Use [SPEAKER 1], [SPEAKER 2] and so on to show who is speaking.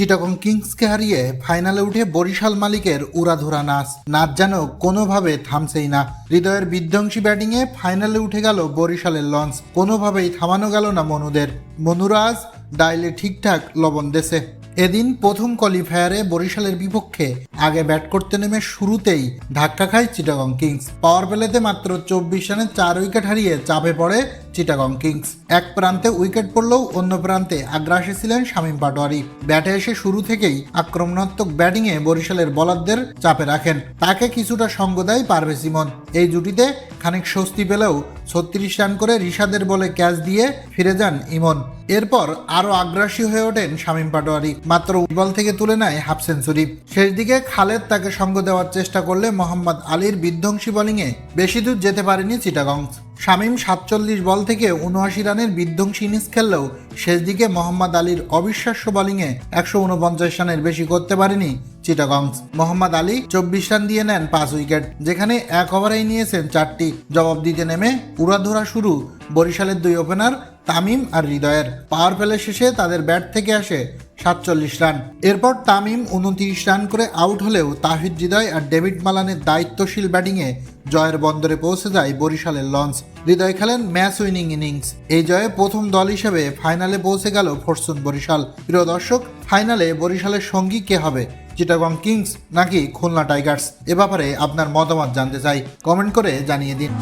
[SPEAKER 1] চিটাগং কিংসকে হারিয়ে ফাইনালে উঠে বরিশাল মালিকের উড়াধুরা নাচ। নাচ যেন কোনোভাবে থামছেই না। হৃদয়ের বিধ্বংসী ব্যাটিংয়ে ফাইনালে উঠে গেল বরিশালের লঞ্চ। কোনোভাবেই থামানো গেল না মনুদের। মনুরাজ ডাইলে ঠিকঠাক লবণ দেশে এদিন প্রথম কোয়ালিফায়ারে বরিশালের বিপক্ষে আগে ব্যাট করতে নেমে শুরুতেই ধাক্কা খায় চিটাগং কিংস। পাওয়ার প্লেতে মাত্র চব্বিশ রানে চার উইকেট হারিয়ে চাপে পড়ে চিটাগং কিংস এক প্রান্তে উইকেট পড়লেও অন্য প্রান্তে আগ্রাসী ছিলেন শামীম পাটোয়ারি। ব্যাটে এসে শুরু থেকেই আক্রমণাত্মক ব্যাটিংয়ে বরিশালের বোলারদের চাপে রাখেন। তাকে কিছুটা সঙ্গ দেয় পারভেজ ইমন। এই জুটিতে খানিক স্বস্তি পেলেও ছত্রিশ রান করে রিশাদের বলে ক্যাচ দিয়ে ফিরে যান ইমন। এরপর আরও আগ্রাসী হয়ে ওঠেন শামীম পাটোয়ারি। মাত্র বল থেকে তুলে নেয় হাফ সেঞ্চুরি। শেষ দিকে খালেদ তাকে সঙ্গ দেওয়ার চেষ্টা করলে মোহাম্মদ আলীর বিধ্বংসী বোলিংয়ে বেশি দূর যেতে পারেনি চিটাগং। শামীম সাতচল্লিশ বল থেকে উনআশি রানের বিধ্বংসী ইনিংস খেললেও শেষ দিকে মোহাম্মদ আলীর অবিশ্বাস্য বোলিংয়ে একশো উনপঞ্চাশ রানের বেশি করতে পারেনি চিটাগং মোহাম্মদ আলী চব্বিশ রান দিয়ে নেন পাঁচ উইকেট, যেখানে এক ওভারেই নিয়েছেন চারটি। জবাব দিতে নেমে উড়াধুরা শুরু বরিশালের দুই ওপেনার তামিম আর হৃদয়ের। পাওয়ার প্লে শেষে তাদের ব্যাট থেকে আসে সাতচল্লিশ রান। এরপর তামিম উনত্রিশ রান করে আউট হলেও তাহিদ হৃদয় আর ডেভিড মালানের দায়িত্বশীল ব্যাটিংয়ে জয়ের বন্দরে পৌঁছে যায় বরিশালের লঞ্চ। হৃদয় খেলেন ম্যাচ উইনিং ইনিংস। এই জয়ে প্রথম দল হিসেবে ফাইনালে পৌঁছে গেল ফরচুন বরিশাল। প্রিয় দর্শক, ফাইনালে বরিশালের সঙ্গী কে হবে? চিটাগং কিংস নাকি খুলনা টাইগার্স? এ ব্যাপারে আপনার মতামত জানতে চাই। কমেন্ট করে জানিয়ে দিন।